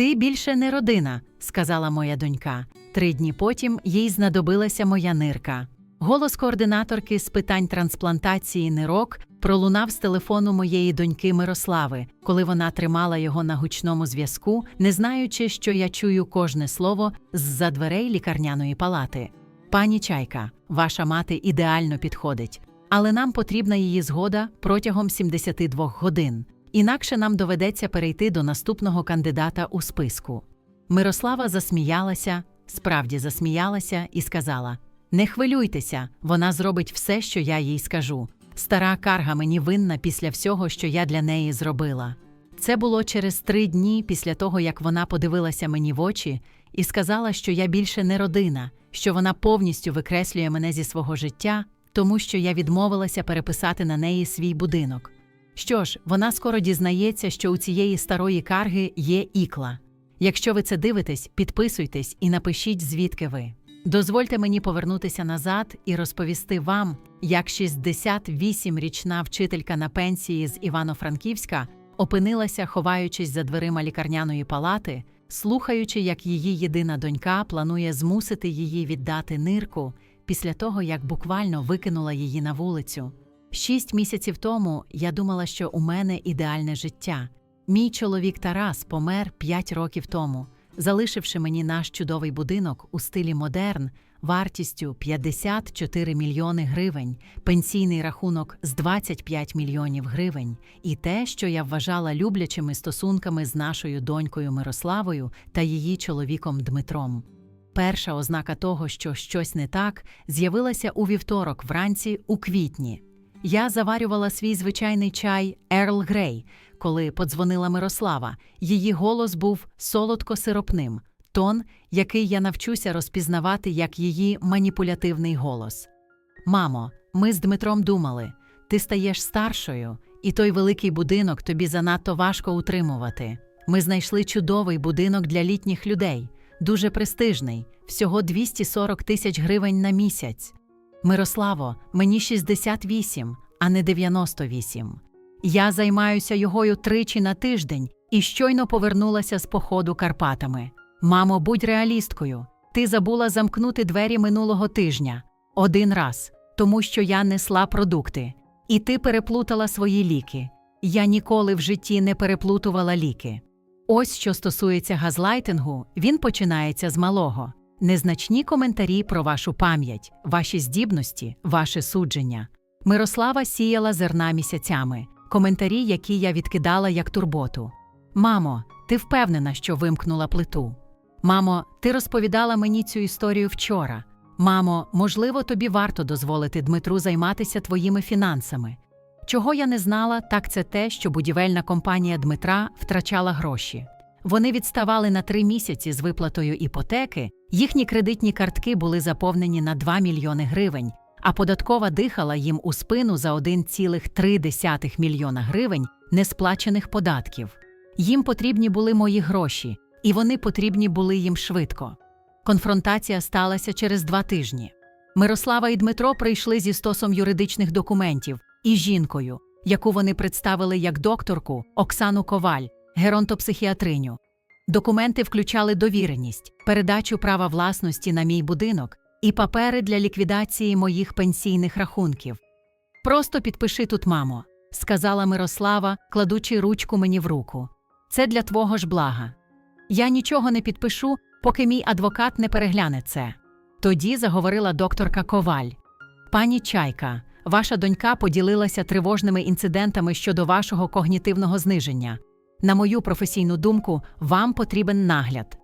Ти більше не родина, сказала моя донька. Три дні потім їй знадобилася моя нирка. Голос координаторки з питань трансплантації нирок пролунав з телефону моєї доньки Мирослави, коли вона тримала його на гучному зв'язку, не знаючи, що я чую кожне слово з-за дверей лікарняної палати. Пані Чайка, ваша мати ідеально підходить, але нам потрібна її згода протягом 72 годин. Інакше нам доведеться перейти до наступного кандидата у списку. Мирослава засміялася, справді засміялася і сказала: Не хвилюйтеся, вона зробить все, що я їй скажу. Стара карга мені винна після всього, що я для неї зробила. Це було через три дні після того, як вона подивилася мені в очі і сказала, що я більше не родина, що вона повністю викреслює мене зі свого життя, тому що я відмовилася переписати на неї свій будинок. Що ж, вона скоро дізнається, що у цієї старої карги є ікла. Якщо ви це дивитесь, підписуйтесь і напишіть, звідки ви. Дозвольте мені повернутися назад і розповісти вам, як 68-річна вчителька на пенсії з Івано-Франківська опинилася, ховаючись за дверима лікарняної палати, слухаючи, як її єдина донька планує змусити її віддати нирку після того, як буквально викинула її на вулицю. Шість місяців тому я думала, що у мене ідеальне життя. Мій чоловік Тарас помер п'ять років тому, залишивши мені наш чудовий будинок у стилі модерн вартістю 54 мільйони гривень, пенсійний рахунок з 25 мільйонів гривень, і те, що я вважала люблячими стосунками з нашою донькою Мирославою та її чоловіком Дмитром. Перша ознака того, що щось не так, з'явилася у вівторок вранці у квітні. Я заварювала свій звичайний чай Ерл Грей, коли подзвонила Мирослава. Її голос був солодко-сиропним, тон, який я навчуся розпізнавати як її маніпулятивний голос. Мамо, ми з Дмитром думали, ти стаєш старшою, і той великий будинок тобі занадто важко утримувати. Ми знайшли чудовий будинок для літніх людей, дуже престижний, всього 240 тисяч гривень на місяць. Мирославо, мені 68, а не 98. Я займаюся йогою тричі на тиждень і щойно повернулася з походу Карпатами. Мамо, будь реалісткою. Ти забула замкнути двері минулого тижня один раз, тому що я несла продукти, і ти переплутала свої ліки. Я ніколи в житті не переплутувала ліки. Ось що стосується газлайтингу, він починається з малого. Незначні коментарі про вашу пам'ять, ваші здібності, ваше судження. Мирослава сіяла зерна місяцями, коментарі, які я відкидала як турботу. Мамо, ти впевнена, що вимкнула плиту? Мамо, ти розповідала мені цю історію вчора. Мамо, можливо, тобі варто дозволити Дмитру займатися твоїми фінансами. Чого я не знала, так це те, що будівельна компанія Дмитра втрачала гроші. Вони відставали на три місяці з виплатою іпотеки, їхні кредитні картки були заповнені на 2 мільйони гривень, а податкова дихала їм у спину за 1,3 мільйона гривень несплачених податків. Їм потрібні були мої гроші, і вони потрібні були їм швидко. Конфронтація сталася через два тижні. Мирослава і Дмитро прийшли зі стосом юридичних документів і жінкою, яку вони представили як докторку Оксану Коваль, геронтопсихіатриню. Документи включали довіреність, передачу права власності на мій будинок і папери для ліквідації моїх пенсійних рахунків. Просто підпиши тут, мамо, сказала Мирослава, кладучи ручку мені в руку. Це для твого ж блага. Я нічого не підпишу, поки мій адвокат не перегляне це. Тоді заговорила докторка Коваль. Пані Чайка, ваша донька поділилася тривожними інцидентами щодо вашого когнітивного зниження. На мою професійну думку, вам потрібен нагляд.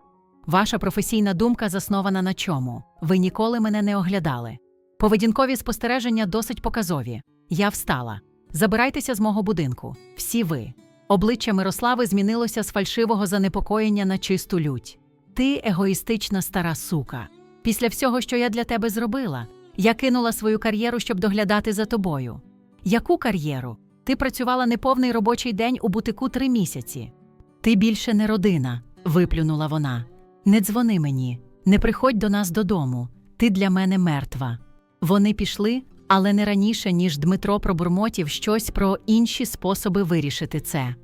Ваша професійна думка заснована на чому? Ви ніколи мене не оглядали. Поведінкові спостереження досить показові. Я встала. Забирайтеся з мого будинку. Всі ви. Обличчя Мирослави змінилося з фальшивого занепокоєння на чисту лють. Ти егоїстична стара сука. Після всього, що я для тебе зробила, я кинула свою кар'єру, щоб доглядати за тобою. Яку кар'єру? Ти працювала неповний робочий день у бутику три місяці. Ти більше не родина, виплюнула вона. Не дзвони мені, не приходь до нас додому. Ти для мене мертва. Вони пішли, але не раніше, ніж Дмитро пробурмотів щось про інші способи вирішити це.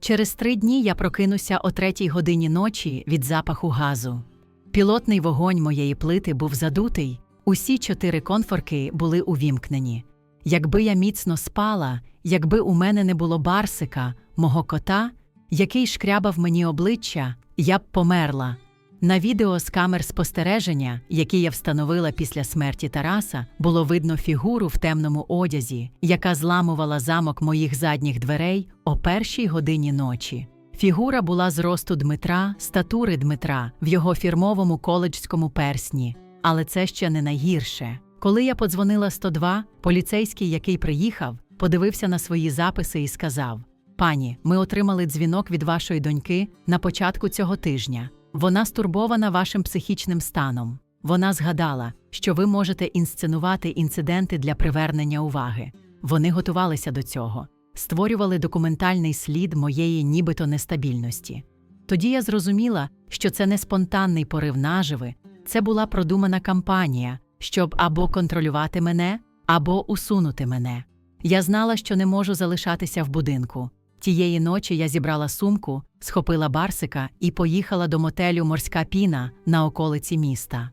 Через три дні я прокинуся о третій годині ночі від запаху газу. Пілотний вогонь моєї плити був задутий, усі чотири конфорки були увімкнені. Якби я міцно спала, якби у мене не було барсика, мого кота, який шкрябав мені обличчя, я б померла. На відео з камер спостереження, які я встановила після смерті Тараса, було видно фігуру в темному одязі, яка зламувала замок моїх задніх дверей о першій годині ночі. Фігура була з росту Дмитра, статури Дмитра в його фірмовому коледжському персні. Але це ще не найгірше. Коли я подзвонила 102, поліцейський, який приїхав, подивився на свої записи і сказав: Пані, ми отримали дзвінок від вашої доньки на початку цього тижня. Вона стурбована вашим психічним станом. Вона згадала, що ви можете інсценувати інциденти для привернення уваги. Вони готувалися до цього, створювали документальний слід моєї нібито нестабільності. Тоді я зрозуміла, що це не спонтанний порив наживи, це була продумана кампанія, щоб або контролювати мене, або усунути мене. Я знала, що не можу залишатися в будинку. Тієї ночі я зібрала сумку, схопила барсика і поїхала до мотелю Морська піна на околиці міста.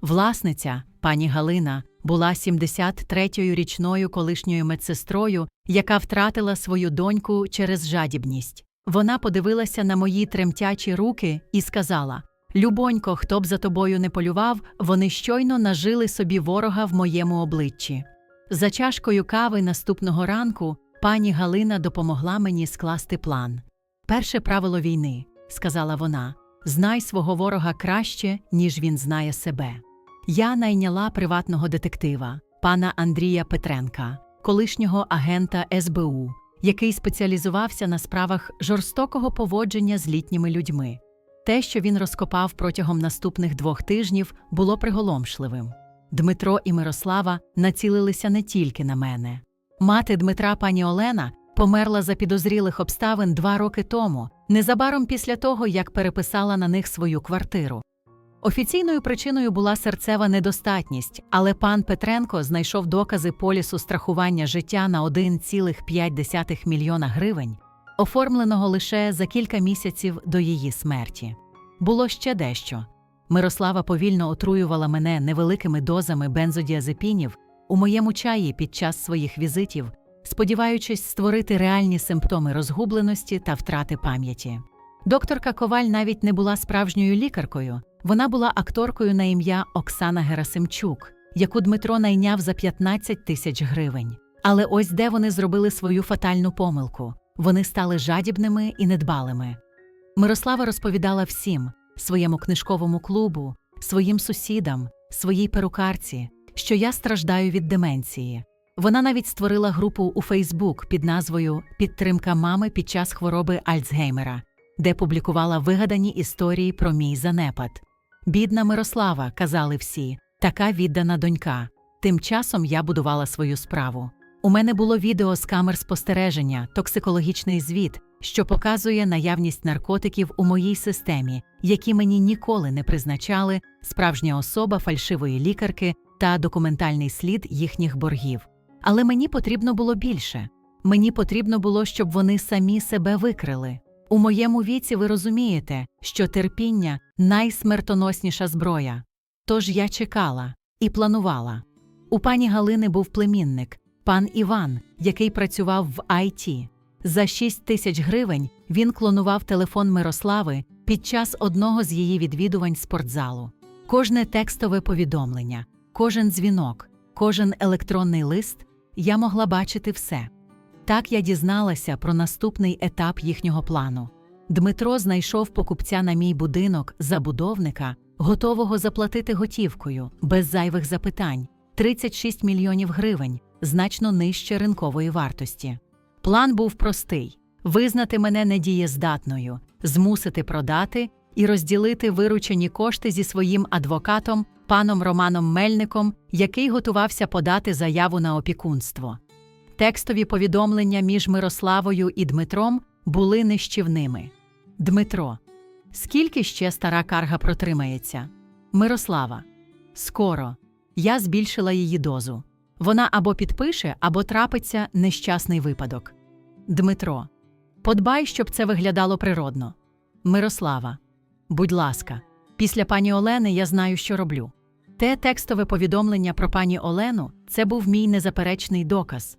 Власниця, пані Галина, була 73-ю річною колишньою медсестрою, яка втратила свою доньку через жадібність. Вона подивилася на мої тремтячі руки і сказала: Любонько, хто б за тобою не полював, вони щойно нажили собі ворога в моєму обличчі. За чашкою кави наступного ранку пані Галина допомогла мені скласти план. Перше правило війни, сказала вона, знай свого ворога краще, ніж він знає себе. Я найняла приватного детектива, пана Андрія Петренка, колишнього агента СБУ, який спеціалізувався на справах жорстокого поводження з літніми людьми. Те, що він розкопав протягом наступних двох тижнів, було приголомшливим. Дмитро і Мирослава націлилися не тільки на мене. Мати Дмитра, пані Олена, померла за підозрілих обставин два роки тому, незабаром після того, як переписала на них свою квартиру. Офіційною причиною була серцева недостатність, але пан Петренко знайшов докази полісу страхування життя на 1,5 мільйона гривень, оформленого лише за кілька місяців до її смерті. Було ще дещо. Мирослава повільно отруювала мене невеликими дозами бензодіазепінів у моєму чаї під час своїх візитів, сподіваючись створити реальні симптоми розгубленості та втрати пам'яті. Докторка Коваль навіть не була справжньою лікаркою, вона була акторкою на ім'я Оксана Герасимчук, яку Дмитро найняв за 15 тисяч гривень. Але ось де вони зробили свою фатальну помилку вони стали жадібними і недбалими. Мирослава розповідала всім своєму книжковому клубу, своїм сусідам, своїй перукарці, що я страждаю від деменції. Вона навіть створила групу у Фейсбук під назвою Підтримка мами під час хвороби Альцгеймера, де публікувала вигадані історії про мій занепад. Бідна Мирослава, казали всі, така віддана донька. Тим часом я будувала свою справу. У мене було відео з камер спостереження, токсикологічний звіт, що показує наявність наркотиків у моїй системі, які мені ніколи не призначали, справжня особа фальшивої лікарки та документальний слід їхніх боргів. Але мені потрібно було більше. Мені потрібно було, щоб вони самі себе викрили. У моєму віці ви розумієте, що терпіння найсмертоносніша зброя. Тож я чекала і планувала. У пані Галини був племінник, пан Іван, який працював в IT. За 6 тисяч гривень він клонував телефон Мирослави під час одного з її відвідувань спортзалу. Кожне текстове повідомлення, кожен дзвінок, кожен електронний лист я могла бачити все. Так я дізналася про наступний етап їхнього плану. Дмитро знайшов покупця на мій будинок, забудовника, готового заплатити готівкою, без зайвих запитань 36 мільйонів гривень, значно нижче ринкової вартості. План був простий: визнати мене недієздатною, змусити продати і розділити виручені кошти зі своїм адвокатом, паном Романом Мельником, який готувався подати заяву на опікунство. Текстові повідомлення між Мирославою і Дмитром були нищівними. Дмитро. Скільки ще стара карга протримається? Мирослава. Скоро. Я збільшила її дозу. Вона або підпише, або трапиться нещасний випадок. Дмитро. Подбай, щоб це виглядало природно. Мирослава, будь ласка, після пані Олени я знаю, що роблю. Те текстове повідомлення про пані Олену це був мій незаперечний доказ.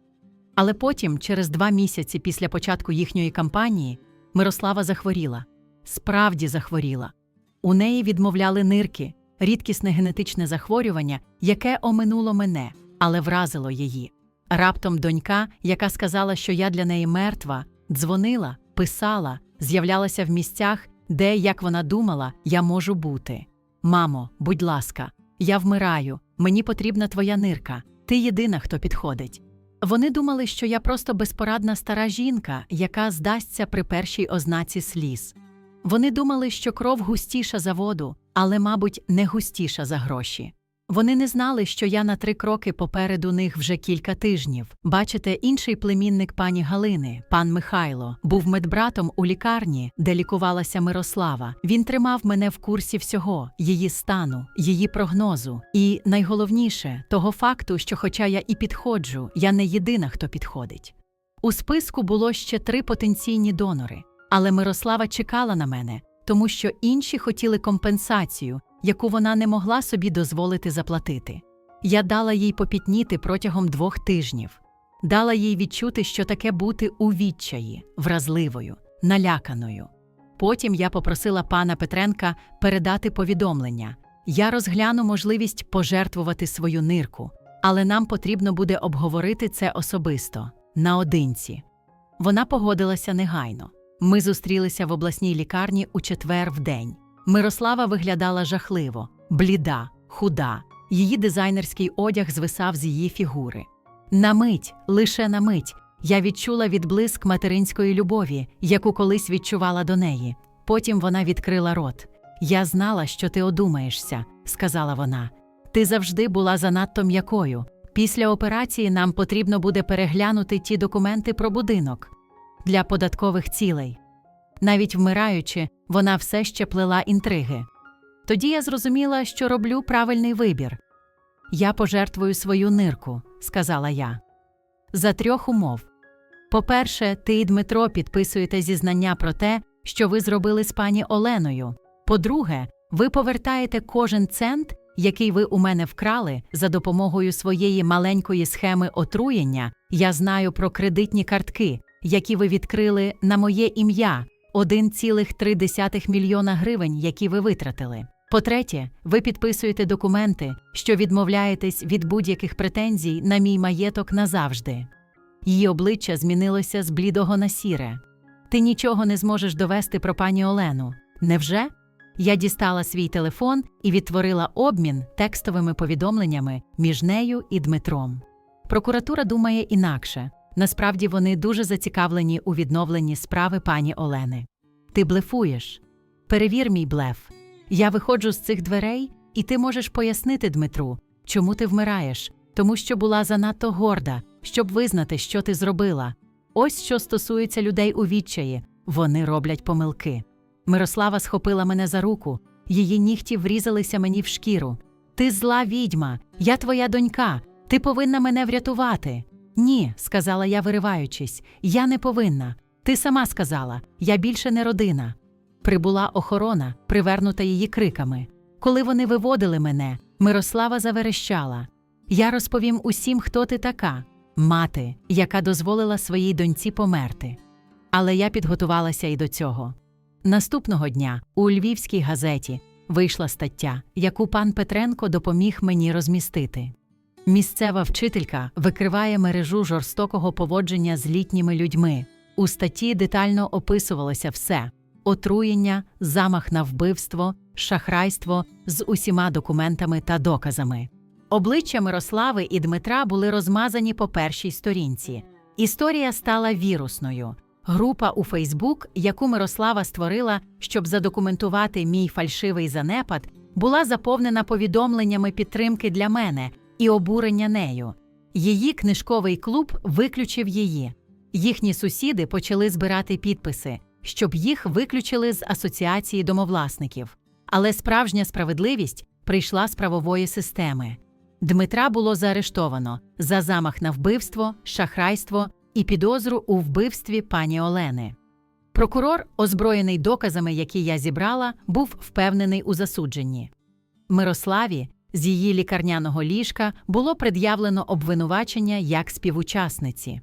Але потім, через два місяці після початку їхньої кампанії, Мирослава захворіла. Справді захворіла. У неї відмовляли нирки, рідкісне генетичне захворювання, яке оминуло мене, але вразило її. Раптом донька, яка сказала, що я для неї мертва, дзвонила, писала, з'являлася в місцях, де, як вона думала, я можу бути. Мамо, будь ласка, я вмираю, мені потрібна твоя нирка, ти єдина, хто підходить. Вони думали, що я просто безпорадна стара жінка, яка здасться при першій ознаці сліз. Вони думали, що кров густіша за воду, але, мабуть, не густіша за гроші. Вони не знали, що я на три кроки попереду них вже кілька тижнів. Бачите, інший племінник пані Галини, пан Михайло, був медбратом у лікарні, де лікувалася Мирослава. Він тримав мене в курсі всього, її стану, її прогнозу. І найголовніше того факту, що, хоча я і підходжу, я не єдина, хто підходить. У списку було ще три потенційні донори, але Мирослава чекала на мене, тому що інші хотіли компенсацію, яку вона не могла собі дозволити заплатити. Я дала їй попітніти протягом двох тижнів, дала їй відчути, що таке бути у відчаї, вразливою, наляканою. Потім я попросила пана Петренка передати повідомлення. Я розгляну можливість пожертвувати свою нирку, але нам потрібно буде обговорити це особисто, наодинці. Вона погодилася негайно. Ми зустрілися в обласній лікарні у четвер в день. Мирослава виглядала жахливо, бліда, худа. Її дизайнерський одяг звисав з її фігури. На мить, лише на мить, я відчула відблиск материнської любові, яку колись відчувала до неї. Потім вона відкрила рот. Я знала, що ти одумаєшся, сказала вона. Ти завжди була занадто м'якою. Після операції нам потрібно буде переглянути ті документи про будинок для податкових цілей. Навіть вмираючи, вона все ще плела інтриги. Тоді я зрозуміла, що роблю правильний вибір. Я пожертвую свою нирку, сказала я. За трьох умов. По-перше, ти і Дмитро підписуєте зізнання про те, що ви зробили з пані Оленою. По-друге, ви повертаєте кожен цент, який ви у мене вкрали, за допомогою своєї маленької схеми отруєння. Я знаю про кредитні картки, які ви відкрили на моє ім'я 1,3 мільйона гривень, які ви витратили. По-третє, ви підписуєте документи, що відмовляєтесь від будь-яких претензій на мій маєток назавжди. Її обличчя змінилося з блідого на сіре. Ти нічого не зможеш довести про пані Олену. Невже? Я дістала свій телефон і відтворила обмін текстовими повідомленнями між нею і Дмитром. Прокуратура думає інакше. Насправді вони дуже зацікавлені у відновленні справи пані Олени. Ти блефуєш. Перевір мій блеф. Я виходжу з цих дверей, і ти можеш пояснити Дмитру, чому ти вмираєш, тому що була занадто горда, щоб визнати, що ти зробила. Ось що стосується людей у відчаї вони роблять помилки. Мирослава схопила мене за руку, її нігті врізалися мені в шкіру. Ти зла відьма, я твоя донька, ти повинна мене врятувати. Ні, сказала я, вириваючись, я не повинна. Ти сама сказала, я більше не родина. Прибула охорона, привернута її криками. Коли вони виводили мене, Мирослава заверещала. Я розповім усім, хто ти така, мати, яка дозволила своїй доньці померти. Але я підготувалася і до цього. Наступного дня у Львівській газеті вийшла стаття, яку пан Петренко допоміг мені розмістити. Місцева вчителька викриває мережу жорстокого поводження з літніми людьми. У статті детально описувалося все: отруєння, замах на вбивство, шахрайство з усіма документами та доказами. Обличчя Мирослави і Дмитра були розмазані по першій сторінці. Історія стала вірусною. Група у Фейсбук, яку Мирослава створила, щоб задокументувати мій фальшивий занепад, була заповнена повідомленнями підтримки для мене і обурення нею. Її книжковий клуб виключив її. Їхні сусіди почали збирати підписи, щоб їх виключили з асоціації домовласників. Але справжня справедливість прийшла з правової системи. Дмитра було заарештовано за замах на вбивство, шахрайство і підозру у вбивстві пані Олени. Прокурор, озброєний доказами, які я зібрала, був впевнений у засудженні. Мирославі з її лікарняного ліжка було пред'явлено обвинувачення як співучасниці.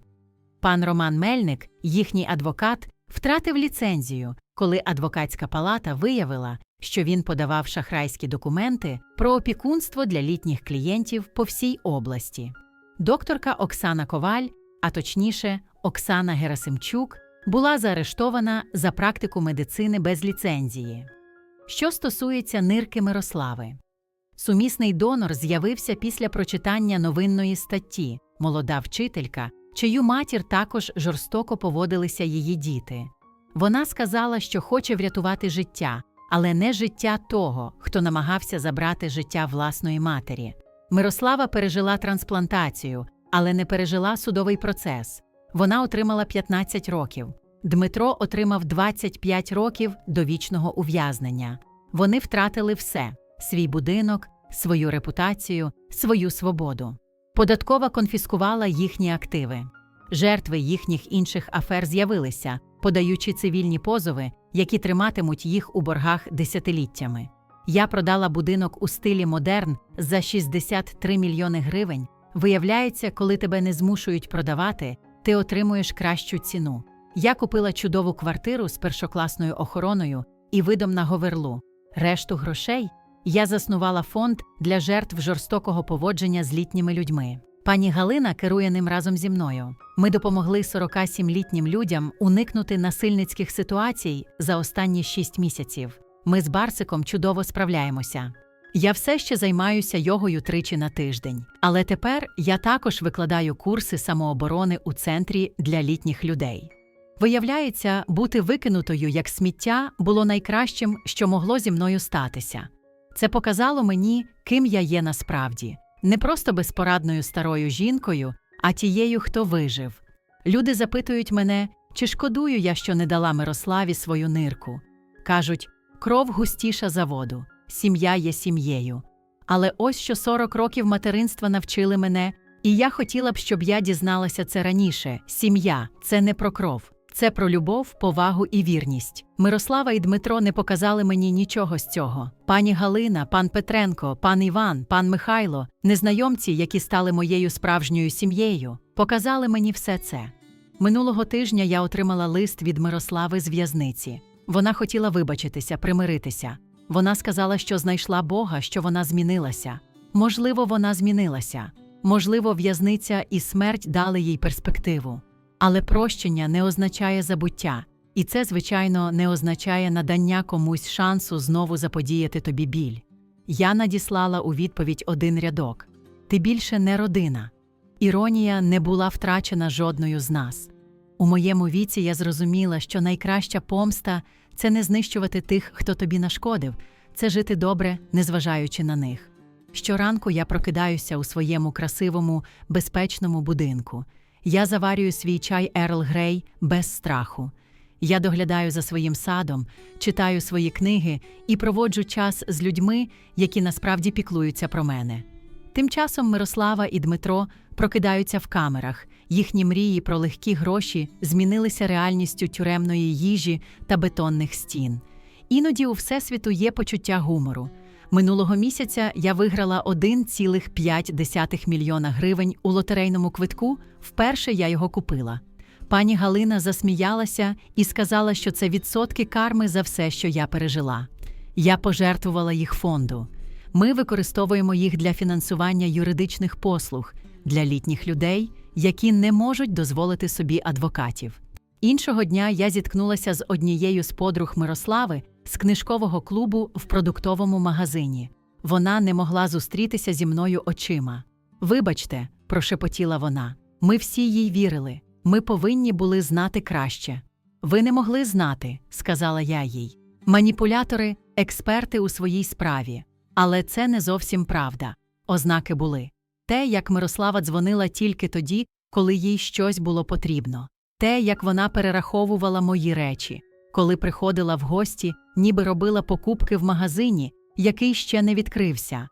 Пан Роман Мельник, їхній адвокат, втратив ліцензію, коли адвокатська палата виявила, що він подавав шахрайські документи про опікунство для літніх клієнтів по всій області. Докторка Оксана Коваль, а точніше, Оксана Герасимчук, була заарештована за практику медицини без ліцензії. Що стосується нирки Мирослави, сумісний донор з'явився після прочитання новинної статті Молода вчителька, чию матір також жорстоко поводилися її діти. Вона сказала, що хоче врятувати життя, але не життя того, хто намагався забрати життя власної матері. Мирослава пережила трансплантацію, але не пережила судовий процес. Вона отримала 15 років. Дмитро отримав 25 років довічного ув'язнення. Вони втратили все: свій будинок, свою репутацію, свою свободу. Податкова конфіскувала їхні активи. Жертви їхніх інших афер з'явилися, подаючи цивільні позови, які триматимуть їх у боргах десятиліттями. Я продала будинок у стилі модерн за 63 мільйони гривень. Виявляється, коли тебе не змушують продавати, ти отримуєш кращу ціну. Я купила чудову квартиру з першокласною охороною і видом на говерлу. Решту грошей я заснувала фонд для жертв жорстокого поводження з літніми людьми. Пані Галина керує ним разом зі мною. Ми допомогли 47-літнім людям уникнути насильницьких ситуацій за останні 6 місяців. Ми з Барсиком чудово справляємося. Я все ще займаюся йогою тричі на тиждень, але тепер я також викладаю курси самооборони у центрі для літніх людей. Виявляється, бути викинутою як сміття було найкращим, що могло зі мною статися. Це показало мені, ким я є насправді, не просто безпорадною старою жінкою, а тією, хто вижив. Люди запитують мене, чи шкодую я, що не дала Мирославі свою нирку. Кажуть, кров густіша за воду, сім'я є сім'єю. Але ось що 40 років материнства навчили мене, і я хотіла б, щоб я дізналася це раніше: сім'я це не про кров. Це про любов, повагу і вірність. Мирослава і Дмитро не показали мені нічого з цього. Пані Галина, пан Петренко, пан Іван, пан Михайло, незнайомці, які стали моєю справжньою сім'єю, показали мені все це. Минулого тижня я отримала лист від Мирослави з в'язниці. Вона хотіла вибачитися, примиритися. Вона сказала, що знайшла Бога, що вона змінилася. Можливо, вона змінилася. Можливо, в'язниця і смерть дали їй перспективу. Але прощення не означає забуття, і це, звичайно, не означає надання комусь шансу знову заподіяти тобі біль. Я надіслала у відповідь один рядок: Ти більше не родина. Іронія не була втрачена жодною з нас. У моєму віці я зрозуміла, що найкраща помста це не знищувати тих, хто тобі нашкодив, це жити добре, незважаючи на них. Щоранку я прокидаюся у своєму красивому, безпечному будинку. Я заварюю свій чай Ерл Грей без страху. Я доглядаю за своїм садом, читаю свої книги і проводжу час з людьми, які насправді піклуються про мене. Тим часом Мирослава і Дмитро прокидаються в камерах, їхні мрії про легкі гроші змінилися реальністю тюремної їжі та бетонних стін. Іноді у Всесвіту є почуття гумору. Минулого місяця я виграла 1,5 мільйона гривень у лотерейному квитку. Вперше я його купила. Пані Галина засміялася і сказала, що це відсотки карми за все, що я пережила. Я пожертвувала їх фонду. Ми використовуємо їх для фінансування юридичних послуг для літніх людей, які не можуть дозволити собі адвокатів. Іншого дня я зіткнулася з однією з подруг Мирослави з книжкового клубу в продуктовому магазині. Вона не могла зустрітися зі мною очима. Вибачте, прошепотіла вона. Ми всі їй вірили. Ми повинні були знати краще. Ви не могли знати, сказала я їй. Маніпулятори, експерти у своїй справі. Але це не зовсім правда. Ознаки були те, як Мирослава дзвонила тільки тоді, коли їй щось було потрібно, те, як вона перераховувала мої речі, коли приходила в гості, ніби робила покупки в магазині, який ще не відкрився,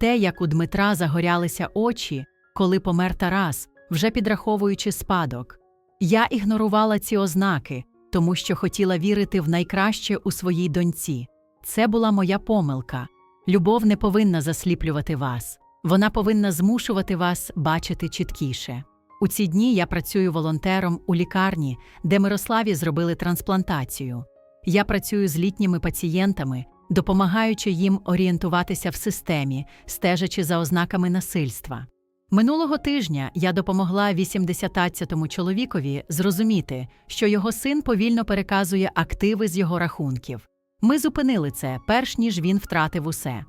те, як у Дмитра загорялися очі, коли помер Тарас, вже підраховуючи спадок. Я ігнорувала ці ознаки, тому що хотіла вірити в найкраще у своїй доньці. Це була моя помилка. Любов не повинна засліплювати вас, вона повинна змушувати вас бачити чіткіше. У ці дні я працюю волонтером у лікарні, де Мирославі зробили трансплантацію. Я працюю з літніми пацієнтами, допомагаючи їм орієнтуватися в системі, стежачи за ознаками насильства. Минулого тижня я допомогла 80-тому чоловікові зрозуміти, що його син повільно переказує активи з його рахунків. Ми зупинили це, перш ніж він втратив усе.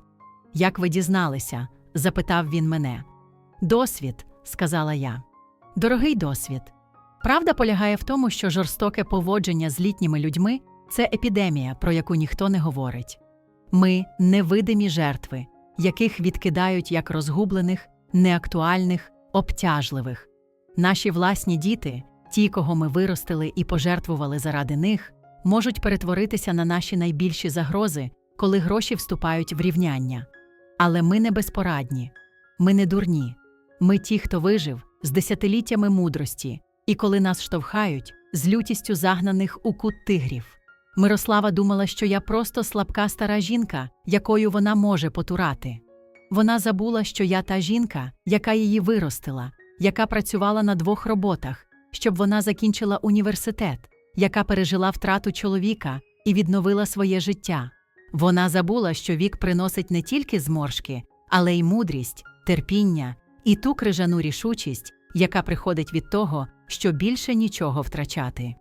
Як ви дізналися? запитав він мене. Досвід, сказала я. Дорогий досвід. Правда полягає в тому, що жорстоке поводження з літніми людьми це епідемія, про яку ніхто не говорить. Ми невидимі жертви, яких відкидають як розгублених, неактуальних, обтяжливих. Наші власні діти, ті, кого ми виростили і пожертвували заради них, можуть перетворитися на наші найбільші загрози, коли гроші вступають в рівняння. Але ми не безпорадні, ми не дурні. Ми ті, хто вижив з десятиліттями мудрості, і коли нас штовхають, з лютістю загнаних у кут тигрів. Мирослава думала, що я просто слабка стара жінка, якою вона може потурати. Вона забула, що я та жінка, яка її виростила, яка працювала на двох роботах, щоб вона закінчила університет, яка пережила втрату чоловіка і відновила своє життя. Вона забула, що вік приносить не тільки зморшки, але й мудрість, терпіння і ту крижану рішучість, яка приходить від того, що більше нічого втрачати.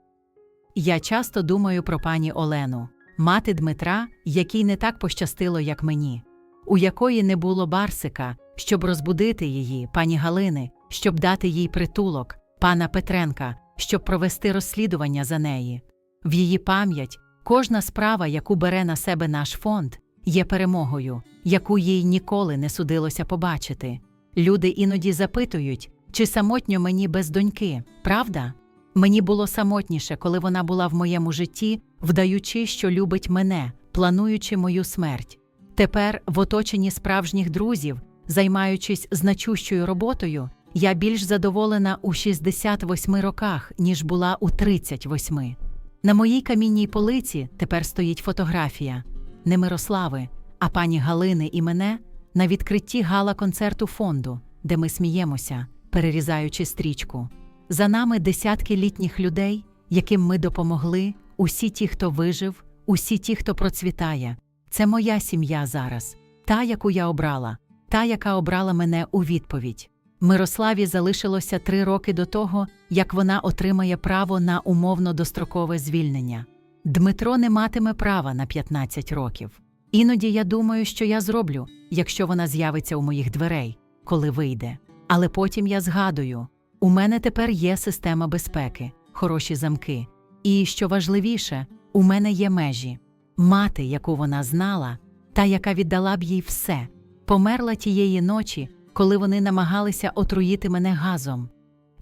Я часто думаю про пані Олену, мати Дмитра, якій не так пощастило, як мені, у якої не було Барсика, щоб розбудити її, пані Галини, щоб дати їй притулок, пана Петренка, щоб провести розслідування за неї. В її пам'ять кожна справа, яку бере на себе наш фонд, є перемогою, яку їй ніколи не судилося побачити. Люди іноді запитують, чи самотньо мені без доньки, правда? Мені було самотніше, коли вона була в моєму житті, вдаючи, що любить мене, плануючи мою смерть. Тепер, в оточенні справжніх друзів, займаючись значущою роботою, я більш задоволена у 68 роках, ніж була у 38. На моїй камінній полиці тепер стоїть фотографія не Мирослави, а пані Галини і мене на відкритті гала концерту фонду, де ми сміємося, перерізаючи стрічку. За нами десятки літніх людей, яким ми допомогли, усі ті, хто вижив, усі ті, хто процвітає. Це моя сім'я зараз, та, яку я обрала, та, яка обрала мене у відповідь. Мирославі залишилося три роки до того, як вона отримає право на умовно дострокове звільнення. Дмитро не матиме права на 15 років. Іноді я думаю, що я зроблю, якщо вона з'явиться у моїх дверей, коли вийде. Але потім я згадую. У мене тепер є система безпеки, хороші замки. І, що важливіше, у мене є межі. Мати, яку вона знала, та, яка віддала б їй все, померла тієї ночі, коли вони намагалися отруїти мене газом.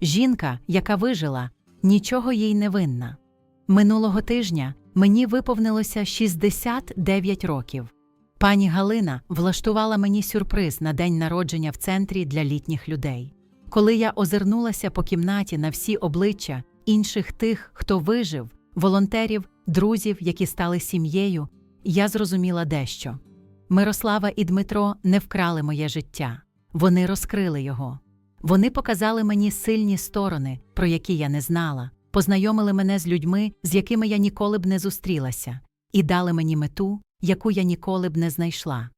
Жінка, яка вижила, нічого їй не винна. Минулого тижня мені виповнилося 69 років. Пані Галина влаштувала мені сюрприз на день народження в центрі для літніх людей. Коли я озирнулася по кімнаті на всі обличчя інших тих, хто вижив, волонтерів, друзів, які стали сім'єю, я зрозуміла дещо. Мирослава і Дмитро не вкрали моє життя, вони розкрили його. Вони показали мені сильні сторони, про які я не знала, познайомили мене з людьми, з якими я ніколи б не зустрілася, і дали мені мету, яку я ніколи б не знайшла.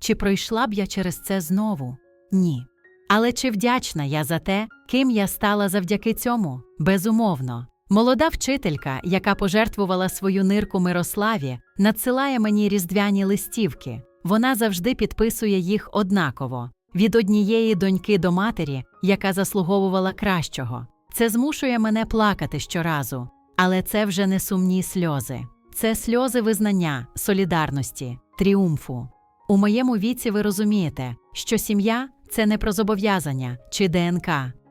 Чи пройшла б я через це знову? Ні. Але чи вдячна я за те, ким я стала завдяки цьому? Безумовно. Молода вчителька, яка пожертвувала свою нирку Мирославі, надсилає мені різдвяні листівки. Вона завжди підписує їх однаково від однієї доньки до матері, яка заслуговувала кращого. Це змушує мене плакати щоразу, але це вже не сумні сльози. Це сльози визнання, солідарності, тріумфу. У моєму віці ви розумієте, що сім'я це не про зобов'язання чи ДНК,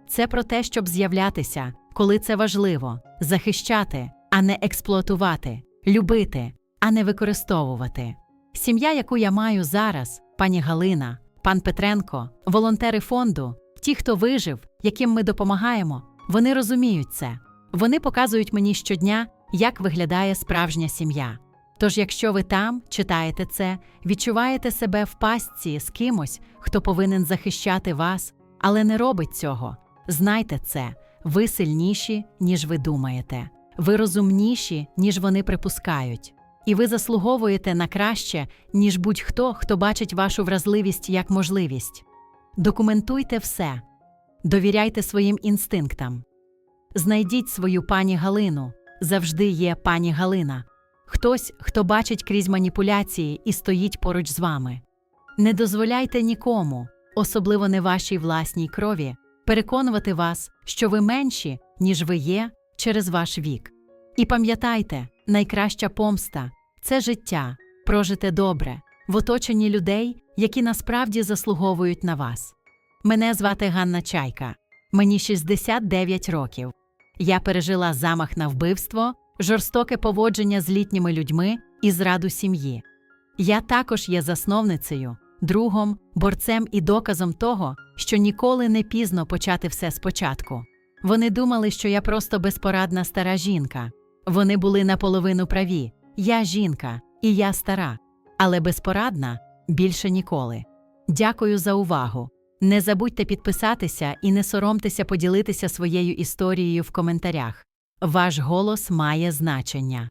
це про те, щоб з'являтися, коли це важливо, захищати, а не експлуатувати, любити, а не використовувати. Сім'я, яку я маю зараз, пані Галина, пан Петренко, волонтери фонду, ті, хто вижив, яким ми допомагаємо, вони розуміють це. Вони показують мені щодня, як виглядає справжня сім'я. Тож, якщо ви там читаєте це, відчуваєте себе в пастці з кимось, хто повинен захищати вас, але не робить цього, знайте це, ви сильніші, ніж ви думаєте, ви розумніші, ніж вони припускають. І ви заслуговуєте на краще, ніж будь-хто, хто бачить вашу вразливість як можливість. Документуйте все, довіряйте своїм інстинктам. Знайдіть свою пані Галину. Завжди є пані Галина. Хтось, хто бачить крізь маніпуляції і стоїть поруч з вами. Не дозволяйте нікому, особливо не вашій власній крові, переконувати вас, що ви менші, ніж ви є, через ваш вік. І пам'ятайте, найкраща помста це життя, прожите добре, в оточенні людей, які насправді заслуговують на вас. Мене звати Ганна Чайка, мені 69 років. Я пережила замах на вбивство, жорстоке поводження з літніми людьми і зраду сім'ї. Я також є засновницею, другом, борцем і доказом того, що ніколи не пізно почати все спочатку. Вони думали, що я просто безпорадна стара жінка. Вони були наполовину праві. Я жінка, і я стара, але безпорадна більше ніколи. Дякую за увагу. Не забудьте підписатися і не соромтеся поділитися своєю історією в коментарях. Ваш голос має значення.